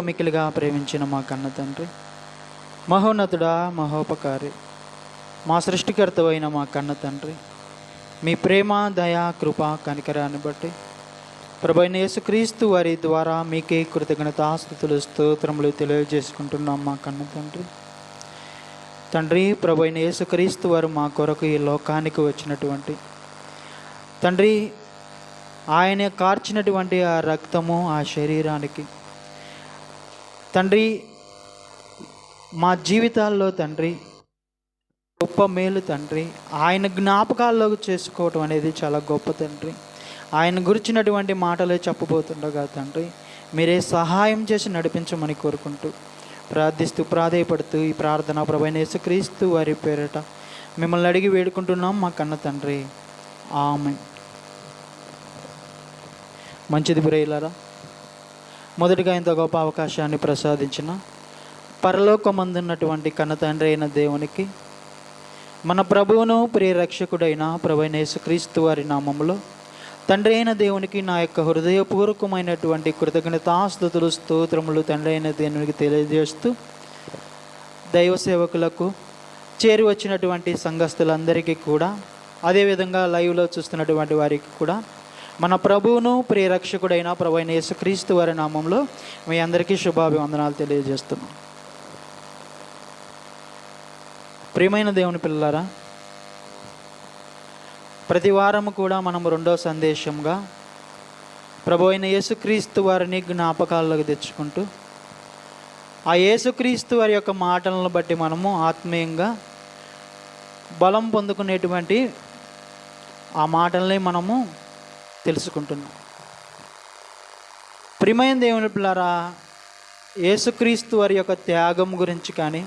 మికిలిగా ప్రేమించిన మా కన్న తండ్రి మహోన్నతుడా మహోపకారి మా సృష్టికర్తవైన మా కన్న తండ్రి మీ ప్రేమ దయ కృప కనికరాన్ని బట్టి ప్రభైన యేసుక్రీస్తు వారి ద్వారా మీకే కృతజ్ఞతాస్థుతులు స్తోత్రములు తెలియజేసుకుంటున్నాం మా కన్న తండ్రి. తండ్రి ప్రభైన యేసుక్రీస్తు వారు మా కొరకు ఈ లోకానికి వచ్చినటువంటి తండ్రి ఆయన కార్చినటువంటి ఆ రక్తము ఆ శరీరానికి తండ్రి మా జీవితాల్లో తండ్రి గొప్ప మేలు తండ్రి ఆయన జ్ఞాపకాల్లోకి చేసుకోవటం అనేది చాలా గొప్ప తండ్రి. ఆయన గురించినటువంటి మాటలే చెప్పబోతుండగా తండ్రి మీరే సహాయం చేసి నడిపించమని కోరుకుంటూ ప్రార్థిస్తూ ప్రాధేయపడుతూ ఈ ప్రార్థన ప్రభైన యేసుక్రీస్తు వారి పేరట మిమ్మల్ని అడిగి వేడుకుంటున్నాం మా కన్న తండ్రి. ఆమె మంచిది బ్రేలరా మొదటిగా ఇంత గొప్ప అవకాశాన్ని ప్రసాదించిన పరలోకమందున్నటువంటి కన్న అయిన దేవునికి మన ప్రభువును ప్రియరక్షకుడైన ప్రభైన యేసుక్రీస్తు వారి నామంలో తండ్రి అయిన దేవునికి నా యొక్క హృదయపూర్వకమైనటువంటి కృతజ్ఞతాస్తుతులు స్తోత్రములు తండ్రి అయిన దేవునికి తెలియజేస్తూ దైవ సేవకులకు చేరి వచ్చినటువంటి సంఘస్థులందరికీ కూడా అదేవిధంగా లైవ్లో చూస్తున్నటువంటి వారికి కూడా మన ప్రభువును ప్రియరక్షకుడైన ప్రభైన యేసుక్రీస్తు వారి నామంలో మీ అందరికీ శుభాభివందనాలు తెలియజేస్తున్నాం. ప్రియమైన దేవుని పిల్లారా ప్రతి వారము కూడా మనం రెండో సందేశంగా ప్రభు అయిన యేసుక్రీస్తు వారిని జ్ఞాపకాల్లోకి తెచ్చుకుంటూ ఆ యేసుక్రీస్తు వారి యొక్క మాటలను బట్టి మనము ఆత్మీయంగా బలం పొందుకునేటువంటి ఆ మాటల్ని మనము తెలుసుకుంటున్నాం ప్రియమైన దేవుని పిల్లారా యేసుక్రీస్తు వారి యొక్క త్యాగం గురించి కానీ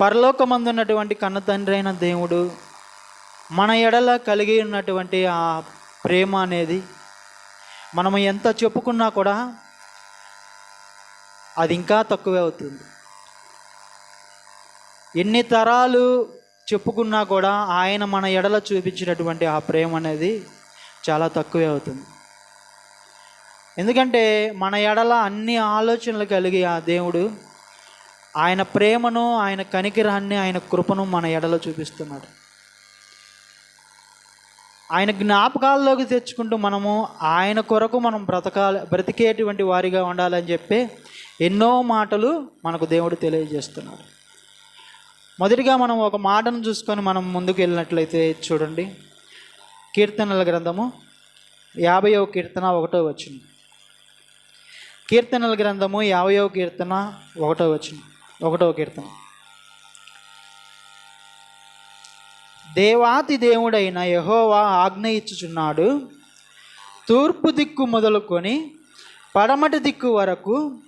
పరలోకమందున్నటువంటి కన్నతండ్రి అయిన దేవుడు మన ఎడల కలిగి ఉన్నటువంటి ఆ ప్రేమ అనేది మనం ఎంత చెప్పుకున్నా కూడా అది ఇంకా తక్కువే అవుతుంది. ఎన్ని తరాలు చెప్పుకున్నా కూడా ఆయన మన ఎడల చూపించినటువంటి ఆ ప్రేమ అనేది చాలా తక్కువే అవుతుంది. ఎందుకంటే మన ఎడల అన్ని ఆలోచనలు కలిగి ఆ దేవుడు ఆయన ప్రేమను ఆయన కనికిరాన్ని ఆయన కృపను మన ఎడలో చూపిస్తున్నాడు. ఆయన జ్ఞాపకాల్లోకి తెచ్చుకుంటూ మనము ఆయన కొరకు మనం బ్రతకాలి బ్రతికేటువంటి వారిగా ఉండాలని చెప్పి ఎన్నో మాటలు మనకు దేవుడు తెలియజేస్తున్నాడు. మొదటిగా మనం ఒక మాటను చూసుకొని మనం ముందుకు వెళ్ళినట్లయితే చూడండి. కీర్తనల గ్రంథము యాభైవ కీర్తన ఒకటో వచ్చింది కీర్తనల గ్రంథము యాభైవ కీర్తన ఒకటో వచ్చింది ఒకటో కీర్తన. దేవాతి దేవుడైన యహోవా ఆజ్ఞ ఇచ్చుచున్నాడు తూర్పు దిక్కు మొదలుకొని పడమటి దిక్కు వరకు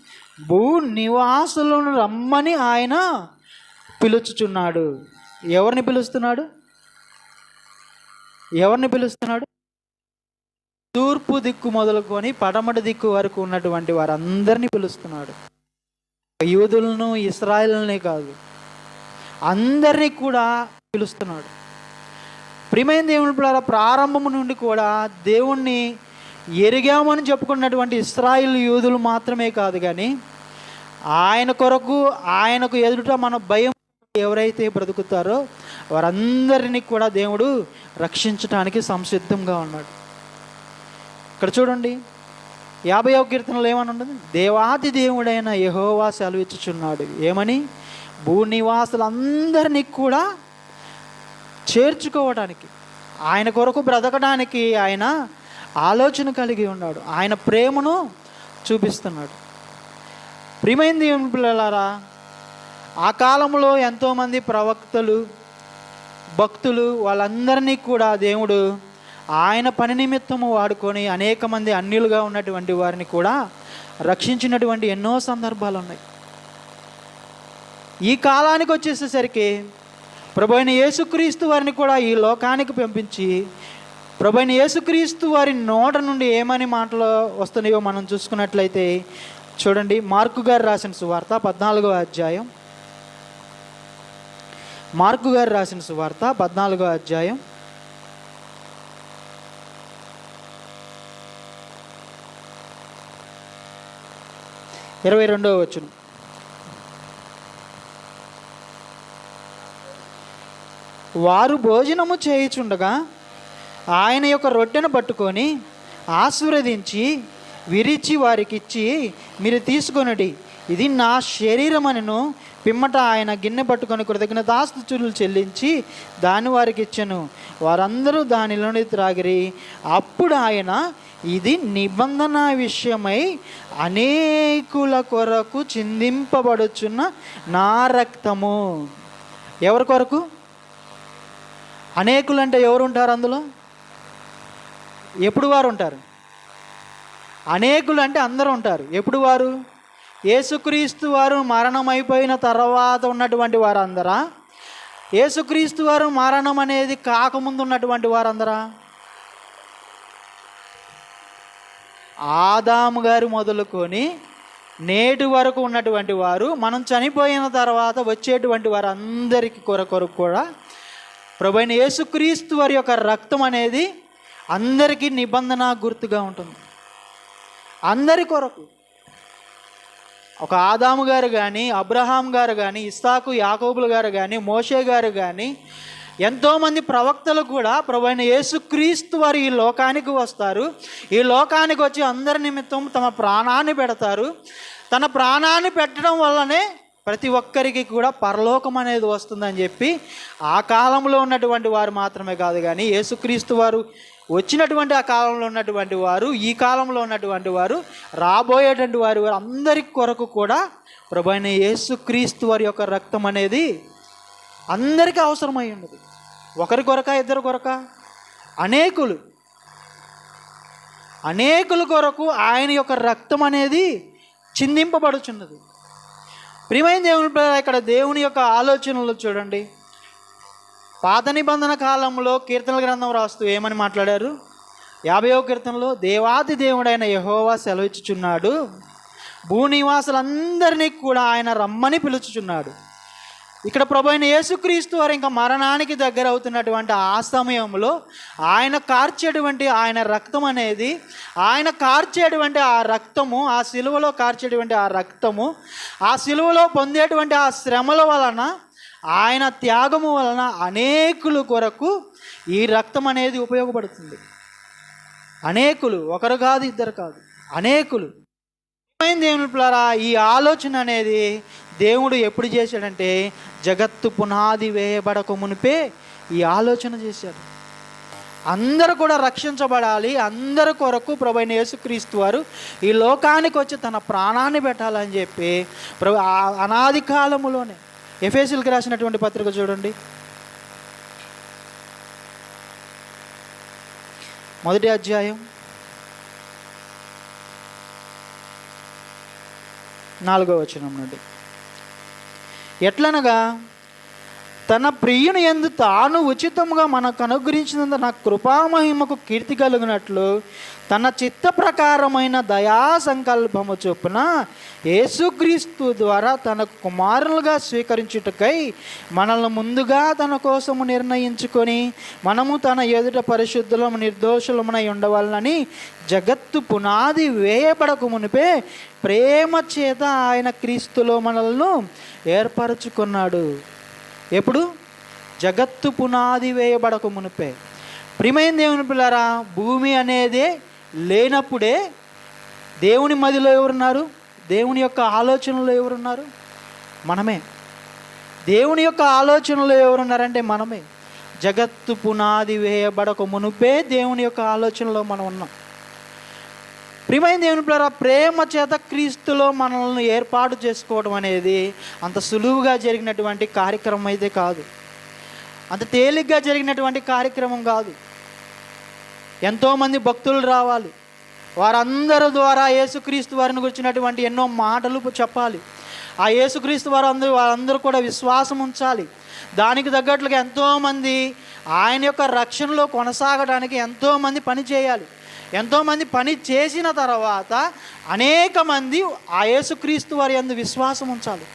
భూ నివాసులను రమ్మని ఆయన పిలుచుచున్నాడు. ఎవరిని పిలుస్తున్నాడు? ఎవరిని పిలుస్తున్నాడు? తూర్పు దిక్కు మొదలుకొని పడమటి దిక్కు వరకు ఉన్నటువంటి వారందరినీ పిలుస్తున్నాడు. యూదులను ఇస్రాయల్ని కాదు. అందరినీ కూడా పిలుస్తున్నాడు. ప్రియమైన దేవుని పిల్లల ప్రారంభం నుండి కూడా దేవుణ్ణి ఎరిగామని చెప్పుకున్నటువంటి ఇస్రాయిల్ యూదులు మాత్రమే కాదు కానీ ఆయన కొరకు ఆయనకు ఎదుట మన భయం ఎవరైతే బ్రతుకుతారో వారందరినీ కూడా దేవుడు రక్షించడానికి సంసిద్ధంగా ఉన్నాడు. ఇక్కడ చూడండి యాభై కీర్తనలు ఏమని ఉండదు దేవాది దేవుడైన యహోవా సెలవిచ్చుచున్నాడు. ఏమని? భూనివాసులందరినీ కూడా చేర్చుకోవడానికి ఆయన కొరకు బ్రతకడానికి ఆయన ఆలోచన కలిగి ఉన్నాడు. ఆయన ప్రేమను చూపిస్తున్నాడు. ప్రియమైన దేవుని పిల్లలారా ఆ కాలంలో ఎంతోమంది ప్రవక్తలు భక్తులు వాళ్ళందరినీ కూడా దేవుడు ఆయన పని నిమిత్తము వాడుకొని అనేక మంది అన్యులుగా ఉన్నటువంటి వారిని కూడా రక్షించినటువంటి ఎన్నో సందర్భాలు ఉన్నాయి. ఈ కాలానికి వచ్చేసేసరికి ప్రభు అయిన యేసుక్రీస్తు వారిని కూడా ఈ లోకానికి పంపించి ప్రభు అయిన యేసుక్రీస్తు వారి నోట నుండి ఏమని మాటలు వస్తున్నాయో మనం చూసుకున్నట్లయితే చూడండి మార్కు గారు రాసిన సువార్త పద్నాలుగో అధ్యాయం మార్కు గారు రాసిన సువార్త పద్నాలుగో అధ్యాయం. ఇరవై రెండవ వచ్చును వారు భోజనము చేయుచుండగా ఆయన యొక్క రొట్టెను పట్టుకొని ఆశీర్వదించి విరిచి వారికిచ్చి మీరు తీసుకొనడి. ఇది నా శరీరం అనను పిమ్మట ఆయన గిన్నె పట్టుకొని కృతజ్ఞతాస్తుతులు చెల్లించి దాని వారికి ఇచ్చెను. వారందరూ దానిలోని త్రాగిరి. అప్పుడు ఆయన ఇది నిబంధన విషయమై అనేకుల కొరకు చిందింపబడుచున్న నా రక్తము. ఎవరి కొరకు? అనేకులు అంటే ఎవరు ఉంటారు అందులో? ఎప్పుడు వారు ఉంటారు? అనేకులు అంటే అందరూ ఉంటారు. ఎప్పుడు వారు? యేసుక్రీస్తు వారు మరణం అయిపోయిన తర్వాత ఉన్నటువంటి వారందరా? యేసుక్రీస్తు వారు మరణం అనేది కాకముందు ఉన్నటువంటి వారందరా? ఆదాము గారు మొదలుకొని నేటి వరకు ఉన్నటువంటి వారు మనం చనిపోయిన తర్వాత వచ్చేటువంటి వారందరికి కొరకొరకు కూడా ప్రభైన యేసుక్రీస్తు వారి యొక్క రక్తం అనేది అందరికీ నిబంధన గుర్తుగా ఉంటుంది. అందరి కొరకు ఒక ఆదాము గారు కానీ అబ్రహాం గారు కానీ ఇస్సాకు యాకోబులు గారు కానీ మోషే గారు కానీ ఎంతోమంది ప్రవక్తలు కూడా ప్రభైన యేసుక్రీస్తు వారు ఈ లోకానికి వస్తారు. ఈ లోకానికి వచ్చి అందరి నిమిత్తం తమ ప్రాణాన్ని పెడతారు. తన ప్రాణాన్ని పెట్టడం వల్లనే ప్రతి ఒక్కరికి కూడా పరలోకం అనేది వస్తుందని చెప్పి ఆ కాలంలో ఉన్నటువంటి వారు మాత్రమే కాదు కానీ యేసుక్రీస్తు వారు వచ్చినటువంటి ఆ కాలంలో ఉన్నటువంటి వారు ఈ కాలంలో ఉన్నటువంటి వారు రాబోయేటువంటి వారు అందరి కొరకు కూడా ప్రభు అయిన యేసుక్రీస్తు వారి యొక్క రక్తం అనేది అందరికీ అవసరమై ఉన్నది. ఒకరి కొరక ఇద్దరు కొరక అనేకులు అనేకుల కొరకు ఆయన యొక్క రక్తం అనేది చిందింపబడుచున్నది. ప్రియమైన దేవుని ఇక్కడ దేవుని యొక్క ఆలోచనలు చూడండి. పాత నిబంధన కాలంలో కీర్తనల గ్రంథం రాస్తూ ఏమని మాట్లాడారు? యాభైవ కీర్తనలో దేవాది దేవుడైన యహోవా సెలవిచ్చుచున్నాడు. భూనివాసులందరినీ కూడా ఆయన రమ్మని పిలుచుచున్నాడు. ఇక్కడ ప్రభు అయిన యేసుక్రీస్తు వారు ఇంకా మరణానికి దగ్గర అవుతున్నటువంటి ఆ సమయంలో ఆయన కార్చేటువంటి ఆయన రక్తం అనేది ఆయన కార్చేటువంటి ఆ రక్తము ఆ సిలువలో కార్చేటువంటి ఆ రక్తము ఆ సిలువలో పొందేటువంటి ఆ శ్రమల వలన ఆయన త్యాగము వలన అనేకులు కొరకు ఈ రక్తం అనేది ఉపయోగపడుతుంది. అనేకులు ఒకరు కాదు ఇద్దరు కాదు అనేకులు. దేవుని పిల్లరా? ఈ ఆలోచన అనేది దేవుడు ఎప్పుడు చేశాడంటే జగత్తు పునాది వేయబడక మునిపే ఈ ఆలోచన చేశాడు. అందరూ కూడా రక్షించబడాలి అందరి కొరకు ప్రభైన యేసుక్రీస్తు వారు ఈ లోకానికి వచ్చి తన ప్రాణాన్ని పెట్టాలని చెప్పి ప్రభు ఆ- అనాది కాలములోనే ఎఫ్ఎస్ఎల్కి రాసినటువంటి పత్రిక చూడండి. మొదటి అధ్యాయం నాలుగో వచనం నుండి. ఎట్లనగా తన ప్రియుని ఎందు తాను ఉచితముగా మనకు అనుగ్రహించినంత నా కృపామహిమకు కీర్తి కలిగినట్లు తన చిత్త ప్రకారమైన దయా సంకల్పము చొప్పున యేసుక్రీస్తు ద్వారా తన కుమారులుగా స్వీకరించుటకై మనల్ని ముందుగా తన కోసము నిర్ణయించుకొని మనము తన ఎదుట పరిశుద్ధులము నిర్దోషులమునై ఉండవాలని జగత్తు పునాది వేయబడక మునిపే ప్రేమ చేత ఆయన క్రీస్తులో మనల్ని ఏర్పరచుకున్నాడు. ఎప్పుడు? జగత్తు పునాది వేయబడక మునిపే. ప్రియమైన దేవుని పిల్లరా భూమి అనేదే లేనప్పుడే దేవుని మదిలో ఎవరున్నారు? దేవుని యొక్క ఆలోచనలో ఎవరున్నారు? మనమే. దేవుని యొక్క ఆలోచనలో ఎవరున్నారంటే మనమే. జగత్తు పునాది వేయబడక మునుపే దేవుని యొక్క ఆలోచనలో మనం ఉన్నాం. ప్రియమైన దేవుని ప్రేమ చేత క్రీస్తులో మనల్ని ఏర్పాటు చేసుకోవడం అనేది అంత సులువుగా జరిగినటువంటి కార్యక్రమం అయితే కాదు. అంత తేలిగ్గా జరిగినటువంటి కార్యక్రమం కాదు. ఎంతోమంది భక్తులు రావాలి. వారందరి ద్వారా యేసుక్రీస్తు వారిని గురించినటువంటి ఎన్నో మాటలు చెప్పాలి. ఆ యేసుక్రీస్తు వారు అందరూ వారందరూ కూడా విశ్వాసం ఉంచాలి. దానికి తగ్గట్లుగా ఎంతోమంది ఆయన యొక్క రక్షణలో కొనసాగడానికి ఎంతోమంది పని చేయాలి. ఎంతోమంది పని చేసిన తర్వాత అనేక మంది ఆ యేసుక్రీస్తు వారి అందు విశ్వాసం ఉంచాలి.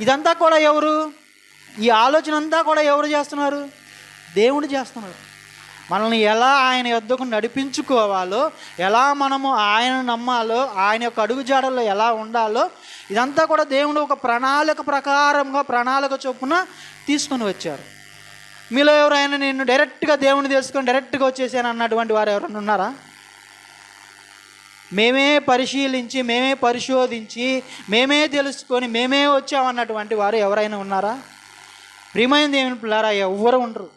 ఇదంతా కూడా ఎవరు? ఈ ఆలోచన అంతా కూడా ఎవరు చేస్తున్నారు? దేవుడు చేస్తున్నారు. మనల్ని ఎలా ఆయన యొద్దకు నడిపించుకోవాలో ఎలా మనము ఆయన నమ్మాలో ఆయన యొక్క అడుగుజాడల్లో ఎలా ఉండాలో ఇదంతా కూడా దేవుడు ఒక ప్రణాళిక ప్రకారంగా ప్రణాళిక చొప్పున తీసుకొని వచ్చారు. మీలో ఎవరైనా నేను డైరెక్ట్గా దేవుని తెలుసుకొని డైరెక్ట్గా వచ్చేసాను అన్నటువంటి వారు ఎవరైనా ఉన్నారా? మేమే పరిశీలించి మేమే పరిశోధించి మేమే తెలుసుకొని మేమే వచ్చామన్నటువంటి వారు ఎవరైనా ఉన్నారా? ప్రియమైన దేవుని పిల్లారా ఎవ్వరు ఉండరు.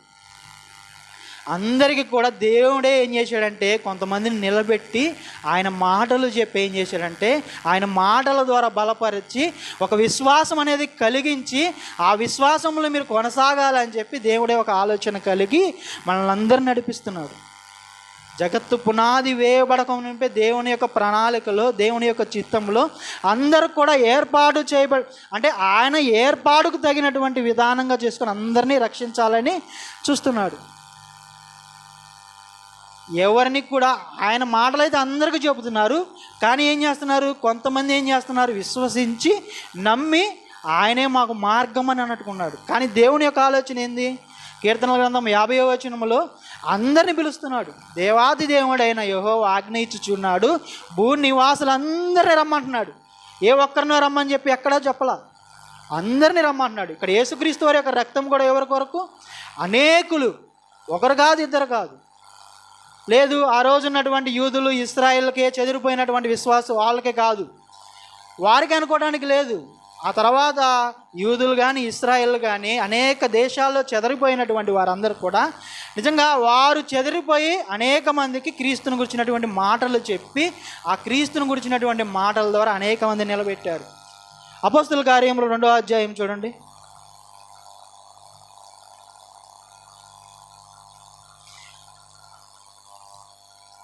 అందరికీ కూడా దేవుడే ఏం చేశాడంటే కొంతమందిని నిలబెట్టి ఆయన మాటలు చెప్పి ఏం చేశాడంటే ఆయన మాటల ద్వారా బలపరిచి ఒక విశ్వాసం అనేది కలిగించి ఆ విశ్వాసంలో మీరు కొనసాగాలని చెప్పి దేవుడే ఒక ఆలోచన కలిగి మనల్ని అందరూ నడిపిస్తున్నాడు. జగత్తు పునాది వేయబడక నింపే దేవుని యొక్క ప్రణాళికలో దేవుని యొక్క చిత్తంలో అందరూ కూడా ఏర్పాటు చేయబడి అంటే ఆయన ఏర్పాటుకు తగినటువంటి విధానంగా చేసుకొని అందరినీ రక్షించాలని చూస్తున్నాడు. ఎవరిని కూడా ఆయన మాటలు అయితే అందరికీ చెబుతున్నారు కానీ ఏం చేస్తున్నారు? కొంతమంది ఏం చేస్తున్నారు? విశ్వసించి నమ్మి ఆయనే మాకు మార్గం అని అన్నట్టుకున్నాడు. కానీ దేవుని యొక్క ఆలోచన ఏంది? కీర్తన గ్రంథం యాభై వచనములో అందరిని పిలుస్తున్నాడు. దేవాది దేవుడైన యహో ఆజ్ఞ ఇచ్చుచున్నాడు. భూ నివాసులందరినీ రమ్మంటున్నాడు. ఏ ఒక్కరినో రమ్మని చెప్పి ఎక్కడా చెప్పలా? అందరినీ రమ్మంటున్నాడు. ఇక్కడ యేసుక్రీస్తు వారి యొక్క రక్తం కూడా ఎవరి కొరకు? అనేకులు. ఒకరు కాదు ఇద్దరు కాదు. లేదు ఆ రోజు ఉన్నటువంటి యూదులు ఇస్రాయిల్కే చెదిరిపోయినటువంటి విశ్వాసం వాళ్ళకే కాదు. వారికి అనుకోవడానికి లేదు. ఆ తర్వాత యూదులు కానీ ఇస్రాయిల్ కానీ అనేక దేశాల్లో చెదరిపోయినటువంటి వారందరూ కూడా నిజంగా వారు చెదిరిపోయి అనేక మందికి క్రీస్తుని గురించినటువంటి మాటలు చెప్పి ఆ క్రీస్తుని గురించినటువంటి మాటల ద్వారా అనేక మంది నిలబెట్టారు. అపోస్తుల కార్యంలో రెండో అధ్యాయం చూడండి.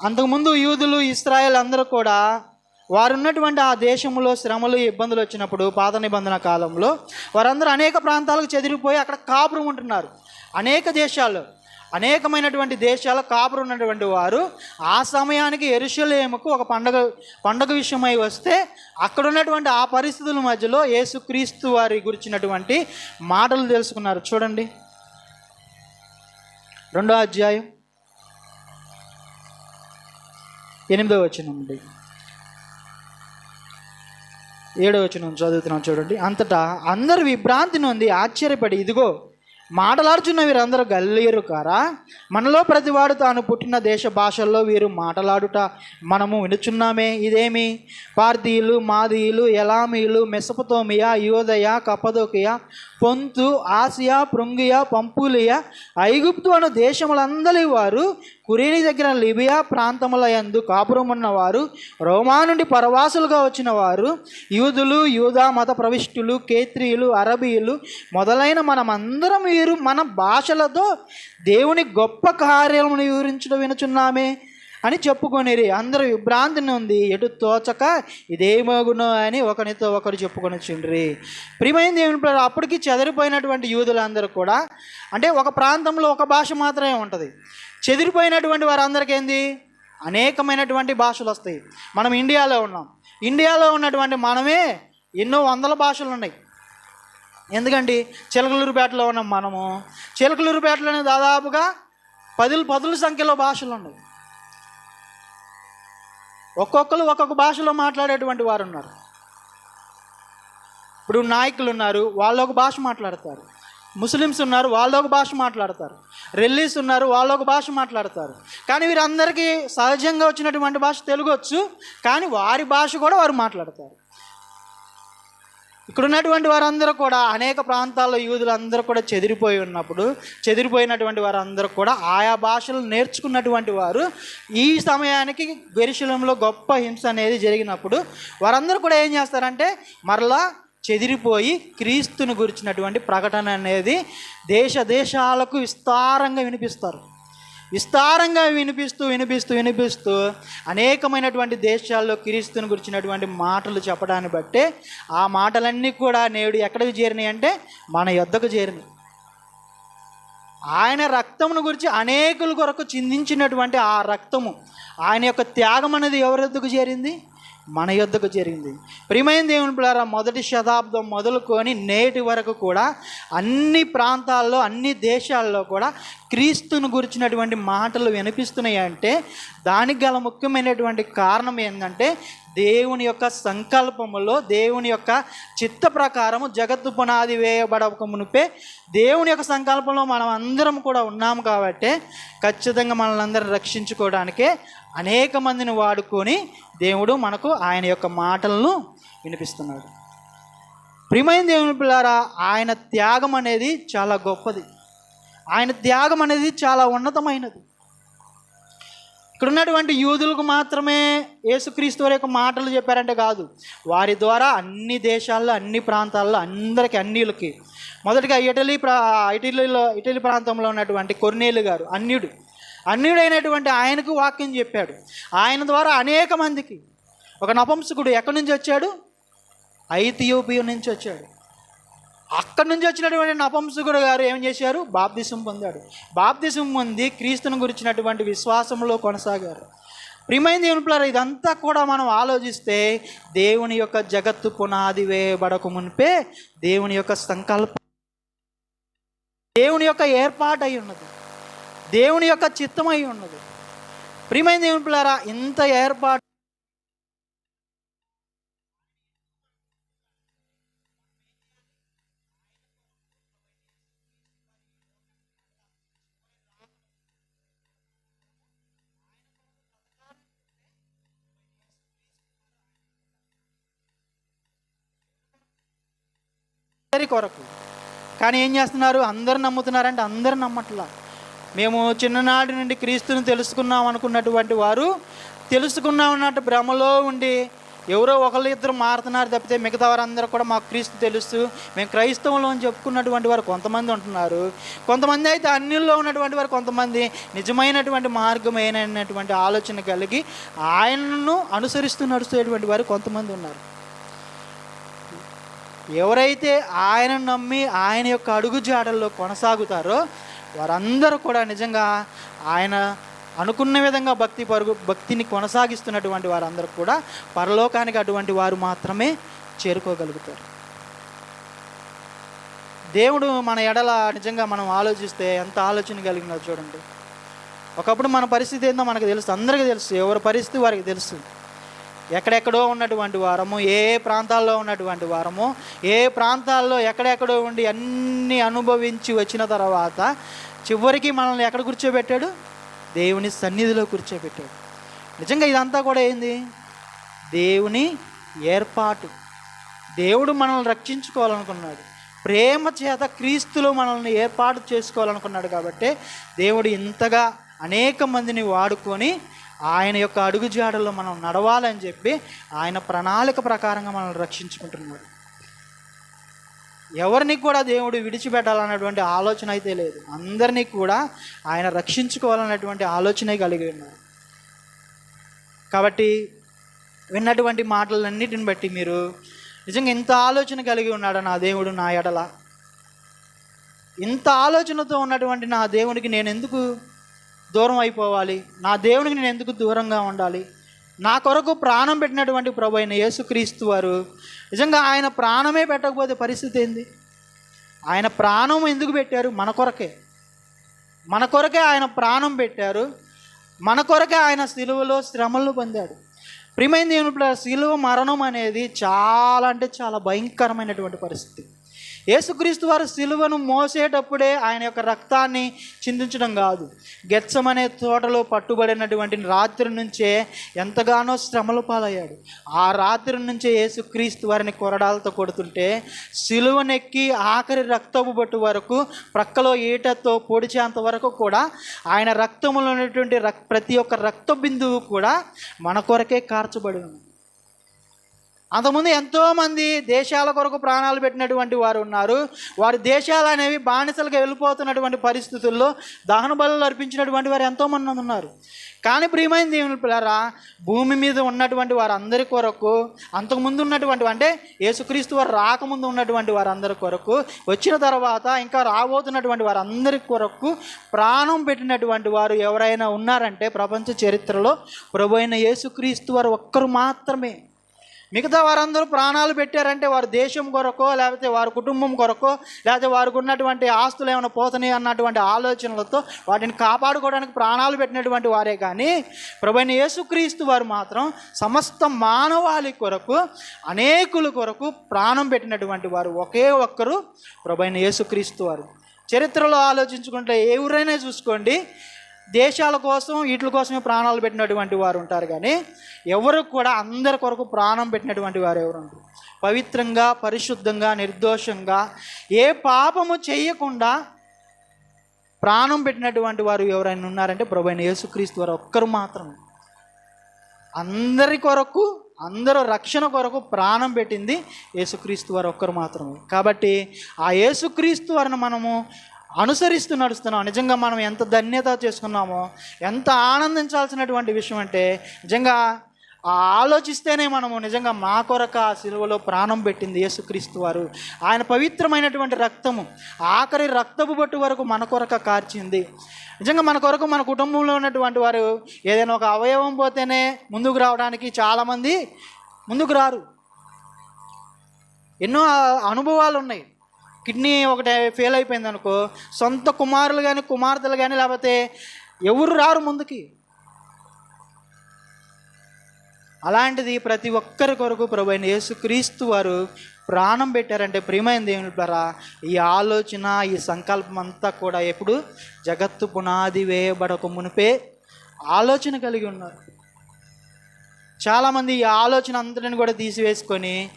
అంతకుముందు యూదులు ఇస్రాయేల్ అందరూ కూడా వారు ఉన్నటువంటి ఆ దేశంలో శ్రమలు ఇబ్బందులు వచ్చినప్పుడు పాత నిబంధన కాలంలో వారందరూ అనేక ప్రాంతాలకు చెదిరిపోయి అక్కడ కాపురం ఉంటున్నారు. అనేక దేశాల్లో అనేకమైనటువంటి దేశాల కాపురు ఉన్నటువంటి వారు ఆ సమయానికి ఎరుషలేముకు ఒక పండగ పండగ విషయమై వస్తే అక్కడ ఉన్నటువంటి ఆ పరిస్థితుల మధ్యలో యేసుక్రీస్తు వారి గురించినటువంటి మాటలు తెలుసుకున్నారు. చూడండి. రెండో అధ్యాయం. ఎనిమిదో వచ్చినండి అండి. ఏడో వచ్చిన చదువుతున్నాం చూడండి. అంతటా అందరు విభ్రాంతి నొంది ఆశ్చర్యపడి ఇదిగో మాటలాడుచున్న వీరందరూ గల్లీరు కారా? మనలో ప్రతివాడు తాను పుట్టిన దేశ భాషల్లో వీరు మాటలాడుట మనము వినుచున్నామే ఇదేమి? పార్థీయులు మాదీయులు ఎలామీయులు మెసపతోమియా యోదయ కపదోకియా పొంతు ఆసియా పృంగియా పంపులియా ఐగుప్తు అను దేశములందరి వారు కురేని దగ్గర లిబియా ప్రాంతముల యందు కాపురం ఉన్నవారు రోమా నుండి పరవాసులుగా వచ్చిన వారు యూదులు యూదా మత ప్రవిష్టులు కేత్రియులు అరబీయులు మొదలైన మనమందరం వీరు మన భాషలతో దేవుని గొప్ప కార్యమును వివరించడం వినుచున్నామే. అని చెప్పుకొనిరి. అందరూ విభ్రాంతిని ఉంది. ఎటు తోచక ఇదేమగునో అని ఒకరితో ఒకరు చెప్పుకొని చుండ్రి ప్రియమైన దేవుని అప్పటికి చెదిరిపోయినటువంటి యూదులందరూ కూడా అంటే ఒక ప్రాంతంలో ఒక భాష మాత్రమే ఉంటుంది. చెదిరిపోయినటువంటి వారందరికీ ఏంది? అనేకమైనటువంటి భాషలు వస్తాయి. మనం ఇండియాలో ఉన్నాం. ఇండియాలో ఉన్నటువంటి మనమే ఎన్నో వందల భాషలు ఉన్నాయి ఎందుకండి? చిలకలూరుపేటలో ఉన్నాం మనము. చిలకలూరుపేటలోనే దాదాపుగా పదులు పదుల సంఖ్యలో భాషలు ఉన్నాయి ఒక్కొక్కరు ఒక్కొక్క భాషలో మాట్లాడేటువంటి వారు ఉన్నారు. ఇప్పుడు నాయకులు ఉన్నారు వాళ్ళు ఒక భాష మాట్లాడతారు. ముస్లిమ్స్ ఉన్నారు వాళ్ళు ఒక భాష మాట్లాడతారు. రెల్లీస్ ఉన్నారు వాళ్ళు ఒక భాష మాట్లాడతారు. కానీ వీరందరికీ సహజంగా వచ్చినటువంటి భాష తెలుగు వచ్చు కానీ వారి భాష కూడా వారు మాట్లాడతారు. ఇక్కడ ఉన్నటువంటి వారందరూ కూడా అనేక ప్రాంతాల్లో యూదులందరూ కూడా చెదిరిపోయి ఉన్నప్పుడు చెదిరిపోయినటువంటి వారందరూ కూడా ఆయా భాషలు నేర్చుకున్నటువంటి వారు ఈ సమయానికి గెరిశలంలో గొప్ప హింస అనేది జరిగినప్పుడు వారందరూ కూడా ఏం చేస్తారంటే మరలా చెదిరిపోయి క్రీస్తుని గురించినటువంటి ప్రకటన అనేది దేశ దేశాలకు విస్తారంగా వినిపిస్తారు. విస్తారంగా వినిపిస్తూ వినిపిస్తూ వినిపిస్తూ అనేకమైనటువంటి దేశాల్లో క్రీస్తుని గురించినటువంటి మాటలు చెప్పడాన్ని బట్టే ఆ మాటలన్నీ కూడా నేడు ఎక్కడికి చేరినాయి అంటే మన యొద్దకు చేరినాయి. ఆయన రక్తమును గురించి అనేకుల కొరకు చిందించినటువంటి ఆ రక్తము ఆయన యొక్క త్యాగం అనేది ఎవరి వద్దకు చేరింది? మన యొద్దకు జరిగింది. ప్రియమైన దేవుని ప్రారా మొదటి శతాబ్దం మొదలుకొని నేటి వరకు కూడా అన్ని ప్రాంతాల్లో అన్ని దేశాల్లో కూడా క్రీస్తును గురించినటువంటి మాటలు వినిపిస్తున్నాయి అంటే దానికి గల ముఖ్యమైనటువంటి కారణం ఏంటంటే దేవుని యొక్క సంకల్పములో దేవుని యొక్క చిత్త ప్రకారము జగత్తు పునాది వేయబడక మునిపే దేవుని యొక్క సంకల్పంలో మనం అందరం కూడా ఉన్నాము కాబట్టి ఖచ్చితంగా మనల్ని అందరం రక్షించుకోవడానికే అనేక మందిని వాడుకొని దేవుడు మనకు ఆయన యొక్క మాటలను వినిపిస్తున్నాడు. ప్రియమైన దేవుని పిల్లారా ఆయన త్యాగం అనేది చాలా గొప్పది. ఆయన త్యాగం అనేది చాలా ఉన్నతమైనది. ఇక్కడ ఉన్నటువంటి యూదులకు మాత్రమే యేసుక్రీస్తు వారి యొక్క మాటలు చెప్పారంటే కాదు. వారి ద్వారా అన్ని దేశాల్లో అన్ని ప్రాంతాల్లో అందరికీ అన్నిలకి మొదటిగా ఇటలీ ప్రా ఇటలీలో ఇటలీ ప్రాంతంలో ఉన్నటువంటి కొర్నేలు గారు అన్యుడు. అన్యుడైనటువంటి ఆయనకు వాక్యం చెప్పాడు. ఆయన ద్వారా అనేక మందికి. ఒక నపంసకుడు ఎక్కడి నుంచి వచ్చాడు? ఐథియోపియా నుంచి వచ్చాడు. అక్కడి నుంచి వచ్చినటువంటి నపంసకుడు గారు ఏం చేశారు? బాప్తిసం పొందాడు. బాప్తిసం పొంది క్రీస్తుని గురించినటువంటి విశ్వాసంలో కొనసాగారు. ప్రియమైన దేవుని ఇదంతా కూడా మనం ఆలోచిస్తే దేవుని యొక్క జగత్తు పునాది వేయబడక మునిపే దేవుని యొక్క సంకల్పం దేవుని యొక్క ఏర్పాటు అయి ఉన్నది. దేవుని యొక్క చిత్తమై ఉన్నది. ప్రియమైన దేవుని పిల్లారా ఇంత ఏర్పాటు కొరకు. కానీ ఏం చేస్తున్నారు? అందరు నమ్ముతున్నారంటే అందరు నమ్మట్లా. మేము చిన్ననాటి నుండి క్రీస్తుని తెలుసుకున్నాం అనుకున్నటువంటి వారు తెలుసుకున్నామన్నట్టు భ్రమలో ఉండి ఎవరో ఒకళ్ళు ఇద్దరు మారుతున్నారు తప్పితే మిగతా వారందరూ కూడా మాకు క్రీస్తు తెలుసు. మేము క్రైస్తవంలో అని చెప్పుకున్నటువంటి వారు కొంతమంది ఉంటున్నారు. కొంతమంది అయితే అన్నిల్లో ఉన్నటువంటి వారు కొంతమంది నిజమైనటువంటి మార్గమైనటువంటి ఆలోచన కలిగి ఆయనను అనుసరిస్తూ నడుస్తున్నటువంటి వారు కొంతమంది ఉన్నారు. ఎవరైతే ఆయనను నమ్మి ఆయన యొక్క అడుగు జాడల్లో కొనసాగుతారో వారందరూ కూడా నిజంగా ఆయన అనుకున్న విధంగా భక్తి పరుగు భక్తిని కొనసాగిస్తున్నటువంటి వారందరూ కూడా పరలోకానికి అటువంటి వారు మాత్రమే చేరుకోగలుగుతారు. దేవుడు మన ఎడల నిజంగా మనం ఆలోచిస్తే ఎంత ఆలోచన కలిగినదో చూడండి. ఒకప్పుడు మన పరిస్థితి ఏందో మనకు తెలుసు అందరికీ తెలుసు ఎవరి పరిస్థితి వారికి తెలుస్తుంది ఎక్కడెక్కడో ఉన్నటువంటి వారము ఏ ప్రాంతాల్లో ఉన్నటువంటి వారము ఏ ప్రాంతాల్లో ఎక్కడెక్కడో ఉండి అన్నీ అనుభవించి వచ్చిన తర్వాత చివరికి మనల్ని ఎక్కడ కూర్చోబెట్టాడు? దేవుని సన్నిధిలో కూర్చోబెట్టాడు. నిజంగా ఇదంతా కూడా ఏంది? దేవుని ఏర్పాటు. దేవుడు మనల్ని రక్షించుకోవాలనుకున్నాడు. ప్రేమ చేత క్రీస్తులో మనల్ని ఏర్పాటు చేసుకోవాలనుకున్నాడు కాబట్టి దేవుడు ఇంతగా అనేక మందిని వాడుకొని ఆయన యొక్క అడుగుజాడల్లో మనం నడవాలని చెప్పి ఆయన ప్రణాళిక ప్రకారంగా మనల్ని రక్షించుకుంటున్నాడు. ఎవరిని కూడా దేవుడు విడిచిపెట్టాలన్నటువంటి ఆలోచన అయితే లేదు. అందరినీ కూడా ఆయన రక్షించుకోవాలన్నటువంటి ఆలోచనే కలిగి ఉన్నారు. కాబట్టి విన్నటువంటి మాటలన్నిటిని బట్టి మీరు నిజంగా ఇంత ఆలోచన కలిగి ఉన్నాడు నా దేవుడు నా ఎడల? ఇంత ఆలోచనతో ఉన్నటువంటి నా దేవునికి నేను ఎందుకు దూరం అయిపోవాలి. నా దేవునికి నేను ఎందుకు దూరంగా ఉండాలి? నా కొరకు ప్రాణం పెట్టినటువంటి ప్రభు అయిన యేసుక్రీస్తు వారు నిజంగా ఆయన ప్రాణమే పెట్టకపోతే పరిస్థితి ఏంది? ఆయన ప్రాణం ఎందుకు పెట్టారు? మన కొరకే. మన కొరకే ఆయన ప్రాణం పెట్టారు. మన కొరకే ఆయన సిలువలో శ్రమలు పొందాడు. ప్రియమైన దేవుని సిలువ మరణం అనేది చాలా అంటే చాలా భయంకరమైనటువంటి పరిస్థితి. యేసుక్రీస్తు వారు సిలువను మోసేటప్పుడే ఆయన యొక్క రక్తాన్ని చిందించడం కాదు. గెచ్చమనే తోటలో పట్టుబడినటువంటి రాత్రి నుంచే ఎంతగానో శ్రమలు పాలయ్యాడు. ఆ రాత్రి నుంచే యేసుక్రీస్తు వారిని కొరడాలతో కొడుతుంటే సిలువనెక్కి ఆఖరి రక్తపు బట్టు వరకు ప్రక్కలో ఈటతో పొడిచేంత వరకు కూడా ఆయన రక్తంలో ఉన్నటువంటి రక్ ప్రతి ఒక్క రక్త బిందువు కూడా మన కొరకే కార్చబడి ఉంది అంతకుముందు ఎంతోమంది దేశాల కొరకు ప్రాణాలు పెట్టినటువంటి వారు ఉన్నారు. వారి దేశాలు అనేవి బానిసలుగా వెళ్ళిపోతున్నటువంటి పరిస్థితుల్లో దహన బలు అర్పించినటువంటి వారు ఎంతోమంది ఉన్నారు. కానీ ప్రియమైన దేవుని పిల్లరా భూమి మీద ఉన్నటువంటి వారందరి కొరకు అంతకుముందు ఉన్నటువంటి అంటే యేసుక్రీస్తు వారు రాకముందు ఉన్నటువంటి వారందరి కొరకు వచ్చిన తర్వాత ఇంకా రాబోతున్నటువంటి వారందరి కొరకు ప్రాణం పెట్టినటువంటి వారు ఎవరైనా ఉన్నారంటే ప్రపంచ చరిత్రలో ప్రభు అయిన యేసుక్రీస్తు వారు ఒక్కరు మాత్రమే. మిగతా వారందరూ ప్రాణాలు పెట్టారంటే వారు దేశం కొరకో లేకపోతే వారి కుటుంబం కొరకో లేకపోతే వారికి ఉన్నటువంటి ఆస్తులు ఏమైనా పోతున్నాయి అన్నటువంటి ఆలోచనలతో వాటిని కాపాడుకోవడానికి ప్రాణాలు పెట్టినటువంటి వారే కానీ ప్రభుని యేసుక్రీస్తు వారు మాత్రం సమస్త మానవాళి కొరకు అనేకుల కొరకు ప్రాణం పెట్టినటువంటి వారు ఒకే ఒక్కరు ప్రభుని యేసుక్రీస్తు వారు. చరిత్రలో ఆలోచించుకుంటే ఎవరైనా చూసుకోండి దేశాల కోసం వీటి కోసమే ప్రాణాలు పెట్టినటువంటి వారు ఉంటారు కానీ ఎవరు కూడా అందరి కొరకు ప్రాణం పెట్టినటువంటి వారు ఎవరు ఉంటారు పవిత్రంగా పరిశుద్ధంగా నిర్దోషంగా ఏ పాపము చేయకుండా ప్రాణం పెట్టినటువంటి వారు ఎవరైనా ఉన్నారంటే ప్రభు అయిన యేసుక్రీస్తు వారు ఒక్కరు మాత్రమే అందరి కొరకు అందరూ రక్షణ కొరకు ప్రాణం పెట్టింది యేసుక్రీస్తు వారు ఒక్కరు మాత్రమే. కాబట్టి ఆ యేసుక్రీస్తు వారిని మనము అనుసరిస్తూ నడుస్తున్నాం. నిజంగా మనం ఎంత ధన్యత చేసుకున్నామో ఎంత ఆనందించాల్సినటువంటి విషయం అంటే నిజంగా ఆలోచిస్తేనే మనము నిజంగా మా కొరక ఆ సిలువలో ప్రాణం పెట్టింది యేసుక్రీస్తు వారు. ఆయన పవిత్రమైనటువంటి రక్తము ఆఖరి రక్తపు బొట్టు వరకు మన కొరక కార్చింది. నిజంగా మన కొరకు మన కుటుంబంలో ఉన్నటువంటి వారు ఏదైనా ఒక అవయవం పోతేనే ముందుకు రావడానికి చాలామంది ముందుకు రారు. ఎన్నో అనుభవాలు ఉన్నాయి. కిడ్నీ ఒకటి ఫెయిల్ అయిపోయింది అనుకో సొంత కుమారులు కానీ కుమార్తెలు కానీ లేకపోతే ఎవరు రారు ముందుకి? అలాంటిది ప్రతి ఒక్కరి కొరకు ప్రభు అయిన యేసుక్రీస్తు వారు ప్రాణం పెట్టారంటే ప్రియమైన దేవుని ఈ ఆలోచన ఈ సంకల్పం అంతా కూడా ఎప్పుడు జగత్తు పునాది వేయబడక మునిపే ఆలోచన కలిగి ఉన్నారు. చాలామంది ఈ ఆలోచన అంతటిని కూడా తీసివేసుకొని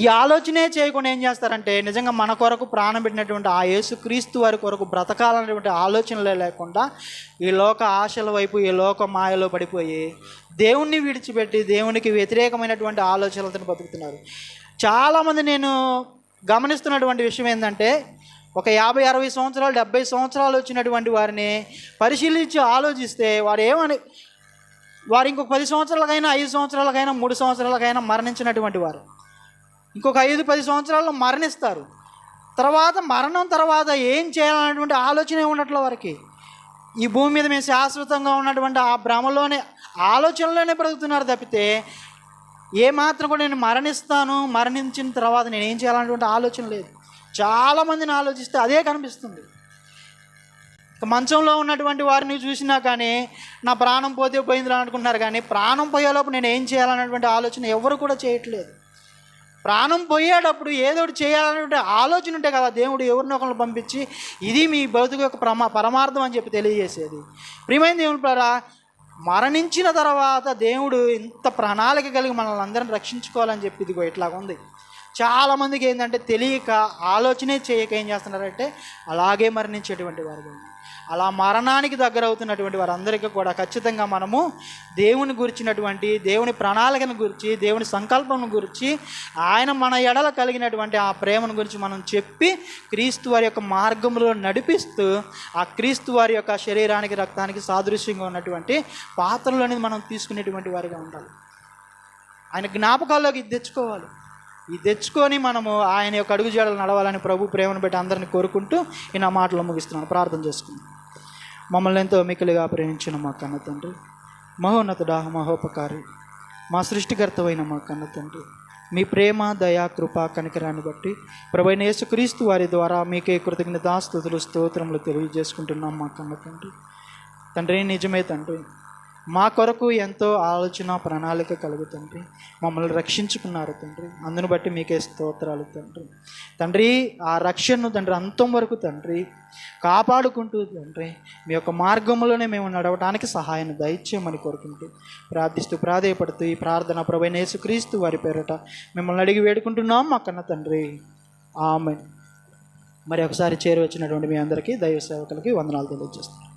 ఈ ఆలోచనే చేయకుండా ఏం చేస్తారంటే నిజంగా మన కొరకు ప్రాణం పెట్టినటువంటి ఆ యేసుక్రీస్తు వారి కొరకు బ్రతకాలనేటువంటి ఆలోచనలే లేకుండా ఈ లోక ఆశల వైపు ఈ లోక మాయలో పడిపోయి దేవుణ్ణి విడిచిపెట్టి దేవునికి వ్యతిరేకమైనటువంటి ఆలోచనలతో బతుకుతున్నారు. చాలామంది నేను గమనిస్తున్నటువంటి విషయం ఏంటంటే ఒక యాభై అరవై సంవత్సరాలు డెబ్బై సంవత్సరాలు వచ్చినటువంటి వారిని పరిశీలించి ఆలోచిస్తే వారు ఏమని వారు ఇంకొక పది సంవత్సరాలకైనా ఐదు సంవత్సరాలకైనా మూడు సంవత్సరాలకైనా మరణించినటువంటి వారు. ఇంకొక ఐదు పది సంవత్సరాల్లో మరణిస్తారు. తర్వాత మరణం తర్వాత ఏం చేయాలనేటువంటి ఆలోచనే ఉండట్ల వారికి. ఈ భూమి మీద మేము శాశ్వతంగా ఉన్నటువంటి ఆ భ్రమలోనే ఆలోచనలోనే బ్రతుకుతున్నారు తప్పితే ఏ మాత్రం కూడా నేను మరణిస్తాను మరణించిన తర్వాత నేను ఏం చేయాలనేటువంటి ఆలోచన లేదు. చాలామందిని ఆలోచిస్తే అదే కనిపిస్తుంది. మంచంలో ఉన్నటువంటి వారిని చూసినా కానీ నా ప్రాణం పోతే పోయిందిరా అనుకుంటున్నారు కానీ ప్రాణం పోయేలోపు నేను ఏం చేయాలన్నటువంటి ఆలోచన ఎవరు కూడా చేయట్లేదు. ప్రాణం పోయేటప్పుడు ఏదో ఒకటి చేయాలనే ఆలోచన ఉంటే కదా దేవుడు ఎవరినో ఒకరిని పంపించి ఇది మీ బతుకు యొక్క ప్రమా పరమార్థం అని చెప్పి తెలియజేసేది. ప్రియమైన దేవుని ద్వారా మరణించిన తర్వాత దేవుడు ఇంత ప్రణాళిక కలిగి మనల్ని అందరిని రక్షించుకోవాలని చెప్పి ఇదిగో ఇట్లాగా ఉంది. చాలామందికి ఏంటంటే తెలియక ఆలోచనే చేయక ఏం చేస్తున్నారంటే అలాగే మరణించేటువంటి వారు. అలా మరణానికి దగ్గర అవుతున్నటువంటి వారందరికీ కూడా ఖచ్చితంగా మనము దేవుని గురించినటువంటి దేవుని ప్రణాళికను గురించి దేవుని సంకల్పం గురించి ఆయన మన ఎడల కలిగినటువంటి ఆ ప్రేమను గురించి మనం చెప్పి క్రీస్తు వారి యొక్క మార్గంలో నడిపిస్తూ ఆ క్రీస్తు వారి యొక్క శరీరానికి రక్తానికి సాదృశ్యంగా ఉన్నటువంటి పాత్రలోని మనం తీసుకునేటువంటి వారిగా ఉండాలి. ఆయన జ్ఞాపకాల్లోకి ఇది తెచ్చుకోవాలి. ఇది తెచ్చుకొని మనము ఆయన యొక్క అడుగు జాడలు నడవాలని ప్రభు ప్రేమను బట్టి అందరిని కోరుకుంటూ ఈ నా మాటలు ముగిస్తున్నాను. ప్రార్థన చేసుకుందాం. మమ్మల్ని ఎంతో మిక్కిలిగా ప్రేమించిన మా కన్న తండ్రి. మహోన్నతుడా మహోపకారి. మా సృష్టికర్తవైన మా కన్న తండ్రి. మీ ప్రేమ దయా కృప కనికరాన్ని బట్టి ప్రభైన యేసుక్రీస్తు వారి ద్వారా మీకే కృతజ్ఞతాస్తుతులు స్తోత్రములు తెలియజేసుకుంటున్నాం మా కన్న తండ్రి. తండ్రి నిజమే తండ్రి. మా కొరకు ఎంతో ఆలోచన ప్రణాళిక కలుగుతండ్రి మమ్మల్ని రక్షించుకున్నారు తండ్రి. అందును బట్టి మీకే స్తోత్రాలు తండ్రి. తండ్రి ఆ రక్షణను తండ్రి అంతం వరకు తండ్రి కాపాడుకుంటూ తండ్రి మీ యొక్క మార్గంలోనే మేము నడవడానికి సహాయాన్ని దయచేయమని కోరుకుంటూ ప్రార్థిస్తూ ప్రాధేయపడుతూ ఈ ప్రార్థన ప్రభైన యేసుక్రీస్తు వారి పేరట మిమ్మల్ని అడిగి వేడుకుంటున్నాం మా కన్న తండ్రి. ఆమె మరి ఒకసారి చేరువచ్చినటువంటి మీ అందరికీ దైవ సేవకులకి వందనాలు తెలియజేస్తాను